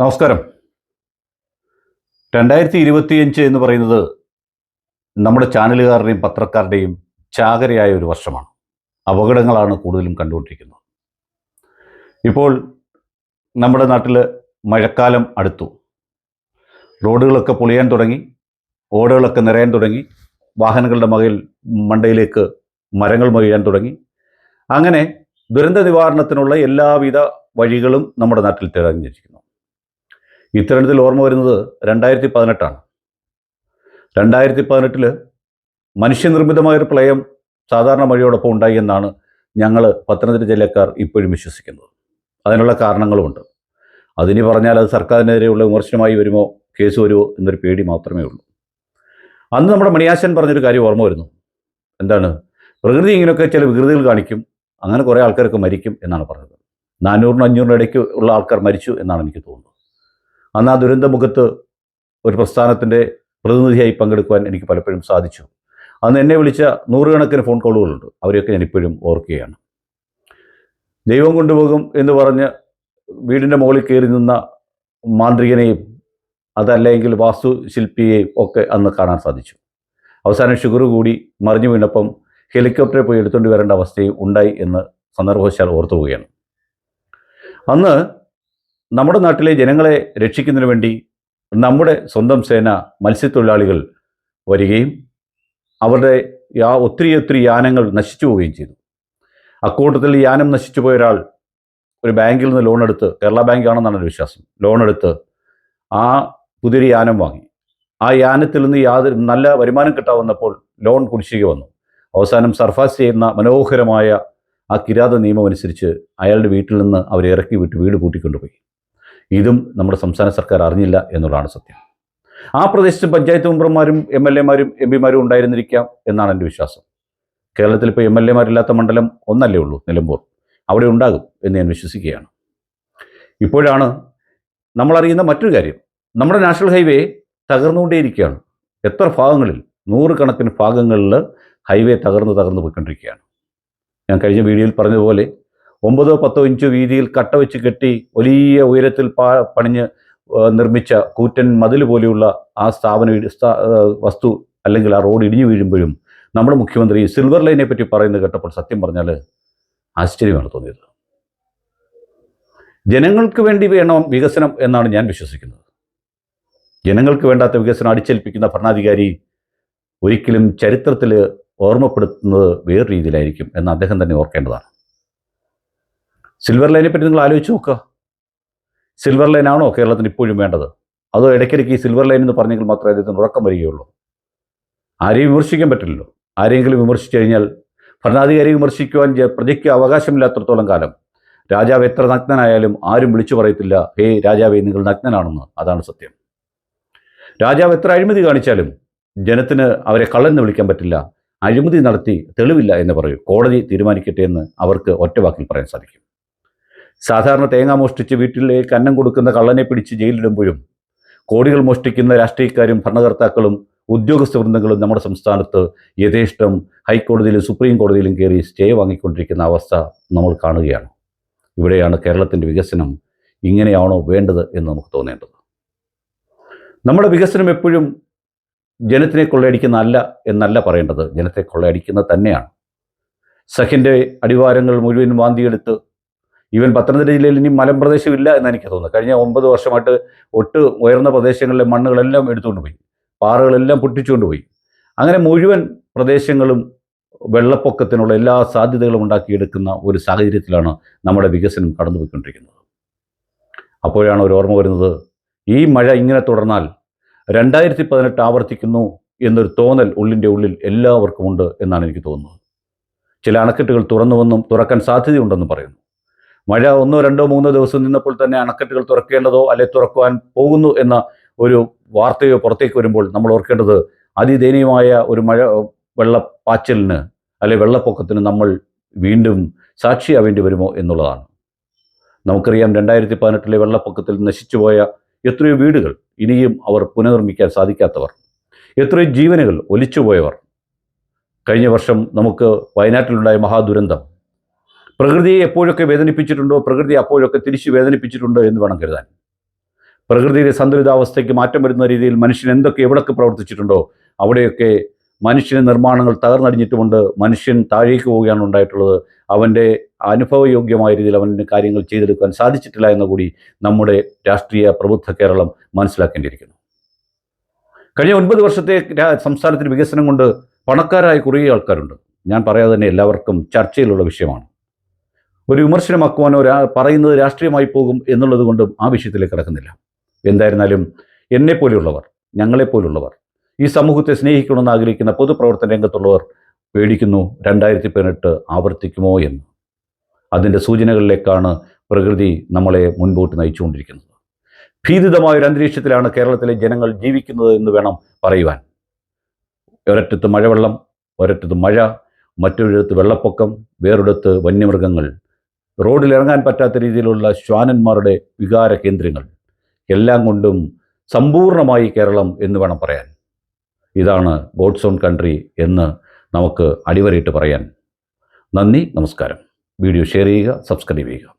നമസ്കാരം. രണ്ടായിരത്തി ഇരുപത്തിയഞ്ച് എന്ന് പറയുന്നത് നമ്മുടെ ചാനലുകാരുടെയും പത്രക്കാരുടെയും ചാകരയായ ഒരു വർഷമാണ്. അപകടങ്ങളാണ് കൂടുതലും കണ്ടുകൊണ്ടിരിക്കുന്നത്. ഇപ്പോൾ നമ്മുടെ നാട്ടിൽ മഴക്കാലം അടുത്തു. റോഡുകളൊക്കെ പൊളിയാൻ തുടങ്ങി. ഓടകളൊക്കെ നിറയാൻ തുടങ്ങി. വാഹനങ്ങളുടെ മകയിൽ മണ്ടയിലേക്ക് മരങ്ങൾ മൊഴിയാൻ തുടങ്ങി. അങ്ങനെ ദുരന്ത നിവാരണത്തിനുള്ള എല്ലാവിധ വഴികളും നമ്മുടെ നാട്ടിൽ തിരഞ്ഞിരിക്കുന്നു ഇത്തരണത്തിൽ ഓർമ്മ വരുന്നത് രണ്ടായിരത്തി പതിനെട്ടാണ് രണ്ടായിരത്തി പതിനെട്ടിൽ മനുഷ്യനിർമ്മിതമായൊരു പ്രളയം സാധാരണ മഴയോടൊപ്പം ഉണ്ടായി എന്നാണ് ഞങ്ങൾ പത്തനംതിട്ട ജില്ലക്കാർ ഇപ്പോഴും വിശ്വസിക്കുന്നത്. അതിനുള്ള കാരണങ്ങളുമുണ്ട്. അതിനി പറഞ്ഞാൽ അത് സർക്കാരിനെതിരെയുള്ള വിമർശനമായി വരുമോ കേസ് വരുമോ എന്നൊരു പേടി മാത്രമേ ഉള്ളൂ. അന്ന് നമ്മുടെ മണിയാശൻ പറഞ്ഞൊരു കാര്യം ഓർമ്മ വരുന്നു. എന്താണ്? പ്രകൃതി ഇങ്ങനെയൊക്കെ ചില വികൃതികൾ കാണിക്കും അങ്ങനെ കുറേ ആൾക്കാരൊക്കെ മരിക്കും എന്നാണ് പറഞ്ഞത്. നാനൂറിനും അഞ്ഞൂറിനും ഇടയ്ക്ക് ഉള്ള ആൾക്കാർ മരിച്ചു എന്നാണ് എനിക്ക് തോന്നുന്നത്. അന്ന് ആ ദുരന്തമുഖത്ത് ഒരു പ്രസ്ഥാനത്തിന്റെ പ്രതിനിധിയായി പങ്കെടുക്കുവാൻ എനിക്ക് പലപ്പോഴും സാധിച്ചു. അന്ന് എന്നെ വിളിച്ച നൂറുകണക്കിന് ഫോൺ കോളുകളുണ്ട്. അവരെയൊക്കെ ഞാൻ ഇപ്പോഴും ഓർക്കുകയാണ്. ദൈവം കൊണ്ടുപോകും എന്ന് പറഞ്ഞ് വീടിന്റെ മുകളിൽ കയറി നിന്ന മാന്ത്രികനെയും അതല്ലെങ്കിൽ വാസ്തുശില്പിയെയും ഒക്കെ അന്ന് കാണാൻ സാധിച്ചു. അവസാനം ഷുഗർ കൂടി മറിഞ്ഞു വീണപ്പം ഹെലികോപ്റ്ററിൽ പോയി എടുത്തുകൊണ്ട് വരേണ്ട അവസ്ഥയും ഉണ്ടായി എന്ന് സന്ദർഭവശാൽ ഓർത്തു പോവുകയാണ് അന്ന് നമ്മുടെ നാട്ടിലെ ജനങ്ങളെ രക്ഷിക്കുന്നതിനു വേണ്ടി നമ്മുടെ സ്വന്തം സേന മത്സ്യത്തൊഴിലാളികൾ വരികയും അവരുടെ യാ ഒത്തിരി ഒത്തിരി യാനങ്ങൾ നശിച്ചു പോവുകയും ചെയ്തു. അക്കൂട്ടത്തിൽ യാനം നശിച്ചു പോയ ഒരാൾ ഒരു ബാങ്കിൽ നിന്ന് ലോൺ എടുത്ത് കേരള ബാങ്ക് ആണെന്നാണ് എന്റെ വിശ്വാസം. ലോൺ എടുത്ത് ആ പുതിയൊരു യാനം വാങ്ങി. ആ യാനത്തിൽ നിന്ന് യാതൊരു നല്ല വരുമാനം കിട്ടാവുന്നപ്പോൾ ലോൺ കുടിശ്ശിക വന്നു. അവസാനം സർഫാസ് ചെയ്യുന്ന മനോഹരമായ ആ കിരാത നിയമം അനുസരിച്ച് അയാളുടെ വീട്ടിൽ നിന്ന് അവരെ ഇറക്കി വിട്ട് വീട് കൂട്ടിക്കൊണ്ടുപോയി ഇതും നമ്മുടെ സംസ്ഥാന സർക്കാർ അറിഞ്ഞില്ല എന്നുള്ളതാണ് സത്യം. ആ പ്രദേശത്ത് പഞ്ചായത്ത് മെമ്പർമാരും എം എൽ എമാരും എം പിമാരും ഉണ്ടായിരുന്നിരിക്കാം എന്നാണ് എന്റെ വിശ്വാസം. കേരളത്തിൽ ഇപ്പോൾ എം എൽ എമാരില്ലാത്ത മണ്ഡലം ഒന്നല്ലേ ഉള്ളൂ നിലമ്പൂർ. അവിടെ ഉണ്ടാകും എന്ന് ഞാൻ വിശ്വസിക്കുകയാണ്. ഇപ്പോഴാണ് നമ്മളറിയുന്ന മറ്റൊരു കാര്യം. നമ്മുടെ നാഷണൽ ഹൈവേ തകർന്നുകൊണ്ടേയിരിക്കുകയാണ്. എത്ര ഭാഗങ്ങളിൽ നൂറുകണക്കിന് ഭാഗങ്ങളിൽ ഹൈവേ തകർന്ന് തകർന്ന് പോയിക്കൊണ്ടിരിക്കുകയാണ്. ഞാൻ കഴിഞ്ഞ വീഡിയോയിൽ പറഞ്ഞതുപോലെ ഒമ്പതോ പത്തോ ഇഞ്ച് വീതിയിൽ കട്ട വെച്ച് കെട്ടി വലിയ ഉയരത്തിൽ പാ പണിഞ്ഞ് നിർമ്മിച്ച കൂറ്റൻ മതിൽ പോലെയുള്ള ആ സ്ഥാപനം വസ്തു അല്ലെങ്കിൽ ആ റോഡ് ഇടിഞ്ഞു വീഴുമ്പോഴും നമ്മുടെ മുഖ്യമന്ത്രി സിൽവർ ലൈനെ പറ്റി പറയുന്നത് കേട്ടപ്പോൾ സത്യം പറഞ്ഞാൽ ആശ്ചര്യമാണ് തോന്നിയത്. ജനങ്ങൾക്ക് വേണ്ടി വേണം വികസനം എന്നാണ് ഞാൻ വിശ്വസിക്കുന്നത്. ജനങ്ങൾക്ക് വേണ്ടാത്ത വികസനം അടിച്ചേൽപ്പിക്കുന്ന ഭരണാധികാരി ഒരിക്കലും ചരിത്രത്തിൽ ഓർമ്മപ്പെടുത്തുന്നത് വേറെ രീതിയിലായിരിക്കും എന്ന് അദ്ദേഹം തന്നെ ഓർക്കേണ്ടതാണ്. സിൽവർ ലൈനെ പറ്റി നിങ്ങൾ ആലോചിച്ച് നോക്കുക. സിൽവർ ലൈനാണോ കേരളത്തിന് ഇപ്പോഴും വേണ്ടത്? അതോ ഇടയ്ക്കിടയ്ക്ക് ഈ സിൽവർ ലൈൻ എന്ന് പറഞ്ഞെങ്കിൽ മാത്രമേ അദ്ദേഹത്തിന് ഉറക്കം വരികയുള്ളൂ? ആരെയും വിമർശിക്കാൻ പറ്റില്ലല്ലോ. ആരെങ്കിലും വിമർശിച്ചു കഴിഞ്ഞാൽ ഭരണാധികാരി വിമർശിക്കുവാൻ പ്രജയ്ക്ക് അവകാശമില്ലാത്തടത്തോളം കാലം രാജാവ് എത്ര നഗ്നനായാലും ആരും വിളിച്ചു പറയത്തില്ല. ഹേ രാജാവേ നിങ്ങൾ നഗ്നനാണെന്ന്. അതാണ് സത്യം. രാജാവ് എത്ര അഴിമതി കാണിച്ചാലും ജനത്തിന് അവരെ കള്ളെന്ന് വിളിക്കാൻ പറ്റില്ല. അഴിമതി നടത്തി തെളിവില്ല എന്ന് പറയൂ. കോടതി തീരുമാനിക്കട്ടെ എന്ന് അവർക്ക് ഒറ്റവാക്കിൽ പറയാൻ സാധിക്കും. സാധാരണ തേങ്ങ മോഷ്ടിച്ച് വീട്ടിലേക്ക് അന്നം കൊടുക്കുന്ന കള്ളനെ പിടിച്ച് ജയിലിടുമ്പോഴും കോടികൾ മോഷ്ടിക്കുന്ന രാഷ്ട്രീയക്കാരും ഭരണകർത്താക്കളും ഉദ്യോഗസ്ഥ വൃന്ദങ്ങളും നമ്മുടെ സംസ്ഥാനത്ത് യഥേഷ്ടം ഹൈക്കോടതിയിലും സുപ്രീം കോടതിയിലും കയറി സ്റ്റേ വാങ്ങിക്കൊണ്ടിരിക്കുന്ന അവസ്ഥ നമ്മൾ കാണുകയാണ്. ഇവിടെയാണ് കേരളത്തിന്റെ വികസനം ഇങ്ങനെയാണോ വേണ്ടത് എന്ന് നമുക്ക് തോന്നേണ്ടത്. നമ്മുടെ വികസനം എപ്പോഴും ജനത്തിനെ കൊള്ളയടിക്കുന്ന അല്ല എന്നല്ല പറയേണ്ടത്. ജനത്തെ കൊള്ളയടിക്കുന്നത് തന്നെയാണ്. സഖിന്റെ അടിവാരങ്ങൾ മുഴുവൻ വാന്തിയെടുത്ത് ഈവൻ പത്തനംതിട്ട ജില്ലയിൽ ഇനി മലമ്പ്രദേശമില്ല എന്ന് എനിക്ക് തോന്നുന്നു കഴിഞ്ഞ ഒമ്പത് വർഷമായിട്ട് ഒട്ട് ഉയർന്ന പ്രദേശങ്ങളിലെ മണ്ണുകളെല്ലാം എടുത്തുകൊണ്ട് പോയി. പാറകളെല്ലാം പൊട്ടിച്ചുകൊണ്ട് പോയി. അങ്ങനെ മുഴുവൻ പ്രദേശങ്ങളും വെള്ളപ്പൊക്കത്തിനുള്ള എല്ലാ സാധ്യതകളും ഉണ്ടാക്കിയെടുക്കുന്ന ഒരു സാഹചര്യത്തിലാണ് നമ്മുടെ വികസനം കടന്നുപോയിക്കൊണ്ടിരിക്കുന്നത്. അപ്പോഴാണ് ഒരു ഓർമ്മ വരുന്നത്. ഈ മഴ ഇങ്ങനെ തുടർന്നാൽ രണ്ടായിരത്തി പതിനെട്ട് ആവർത്തിക്കുന്നു എന്നൊരു തോന്നൽ ഉള്ളിന്റെ ഉള്ളിൽ എല്ലാവർക്കും ഉണ്ട് എന്നാണ് എനിക്ക് തോന്നുന്നത്. ചില അണക്കെട്ടുകൾ തുറന്നുവെന്നും തുറക്കാൻ സാധ്യതയുണ്ടെന്നും പറയുന്നു. മഴ ഒന്നോ രണ്ടോ മൂന്നോ ദിവസം നിന്നപ്പോൾ തന്നെ അണക്കെട്ടുകൾ തുറക്കേണ്ടതോ അല്ലെ തുറക്കുവാൻ പോകുന്നു എന്ന ഒരു വാർത്തയോ പുറത്തേക്ക് വരുമ്പോൾ നമ്മൾ ഓർക്കേണ്ടത് അതിദയനീയമായ ഒരു മഴ വെള്ളപ്പാച്ചിലിന് അല്ലെ വെള്ളപ്പൊക്കത്തിന് നമ്മൾ വീണ്ടും സാക്ഷിയാവേണ്ടി വരുമോ എന്നുള്ളതാണ്. നമുക്കറിയാം രണ്ടായിരത്തി പതിനെട്ടിലെ വെള്ളപ്പൊക്കത്തിൽ നശിച്ചുപോയ എത്രയോ വീടുകൾ ഇനിയും അവർ പുനർനിർമ്മിക്കാൻ സാധിക്കാത്തവർ എത്രയോ ജീവനുകൾ ഒലിച്ചുപോയവർ. കഴിഞ്ഞ വർഷം നമുക്ക് വയനാട്ടിലുണ്ടായ മഹാദുരന്തം പ്രകൃതിയെ എപ്പോഴൊക്കെ വേദനിപ്പിച്ചിട്ടുണ്ടോ പ്രകൃതി അപ്പോഴൊക്കെ തിരിച്ചു വേദനിപ്പിച്ചിട്ടുണ്ടോ എന്ന് വേണം കരുതാൻ. പ്രകൃതിയുടെ സന്തുലിതാവസ്ഥയ്ക്ക് മാറ്റം വരുന്ന രീതിയിൽ മനുഷ്യൻ എന്തൊക്കെ എവിടൊക്കെ പ്രവർത്തിച്ചിട്ടുണ്ടോ അവിടെയൊക്കെ മനുഷ്യന് നിർമ്മാണങ്ങൾ തകർന്നടിഞ്ഞിട്ടുമുണ്ട് മനുഷ്യൻ താഴേക്ക് പോവുകയാണ് ഉണ്ടായിട്ടുള്ളത് അവന്റെ അനുഭവയോഗ്യമായ രീതിയിൽ അവൻ കാര്യങ്ങൾ ചെയ്തെടുക്കാൻ സാധിച്ചിട്ടില്ല എന്ന് കൂടി നമ്മുടെ രാഷ്ട്രീയ പ്രബുദ്ധ കേരളം മനസ്സിലാക്കേണ്ടിയിരിക്കുന്നു. കഴിഞ്ഞ ഒൻപത് വർഷത്തെ സംസ്ഥാനത്തിന് വികസനം കൊണ്ട് പണക്കാരായ കുറേ ആൾക്കാരുണ്ട്. ഞാൻ പറയാതെ തന്നെ എല്ലാവർക്കും ചർച്ചയിലുള്ള വിഷയമാണ്. ഒരു വിമർശനമാക്കുവാനോ രാ പറയുന്നത് രാഷ്ട്രീയമായി പോകും എന്നുള്ളത് കൊണ്ടും ആ വിഷയത്തിലേക്ക് കിടക്കുന്നില്ല. എന്തായിരുന്നാലും എന്നെപ്പോലെയുള്ളവർ ഞങ്ങളെപ്പോലുള്ളവർ ഈ സമൂഹത്തെ സ്നേഹിക്കണമെന്ന് ആഗ്രഹിക്കുന്ന പൊതുപ്രവർത്തന രംഗത്തുള്ളവർ പേടിക്കുന്നു രണ്ടായിരത്തി പതിനെട്ട് ആവർത്തിക്കുമോ എന്ന്. അതിന്റെ സൂചനകളിലേക്കാണ് പ്രകൃതി നമ്മളെ മുൻപോട്ട് നയിച്ചുകൊണ്ടിരിക്കുന്നത്. ഭീതിതമായ ഒരു അന്തരീക്ഷത്തിലാണ് കേരളത്തിലെ ജനങ്ങൾ ജീവിക്കുന്നത് എന്ന് വേണം പറയുവാൻ. ഒരറ്റത്ത് മഴവെള്ളം ഒരറ്റത്ത് മഴ മറ്റൊരിടത്ത് വെള്ളപ്പൊക്കം വേറൊരിടത്ത് വന്യമൃഗങ്ങൾ റോഡിൽ ഇറങ്ങാൻ പറ്റാത്ത രീതിയിലുള്ള ശ്വാനന്മാരുടെ വികാര കേന്ദ്രങ്ങൾ എല്ലാം കൊണ്ടും സമ്പൂർണമായി കേരളം എന്ന് വേണം പറയാൻ. ഇതാണ് ഗോഡ്സ് ഓൺ കൺട്രി എന്ന് നമുക്ക് അടിവരയിട്ട് പറയാൻ. നന്ദി നമസ്കാരം. വീഡിയോ ഷെയർ ചെയ്യുക സബ്സ്ക്രൈബ് ചെയ്യുക.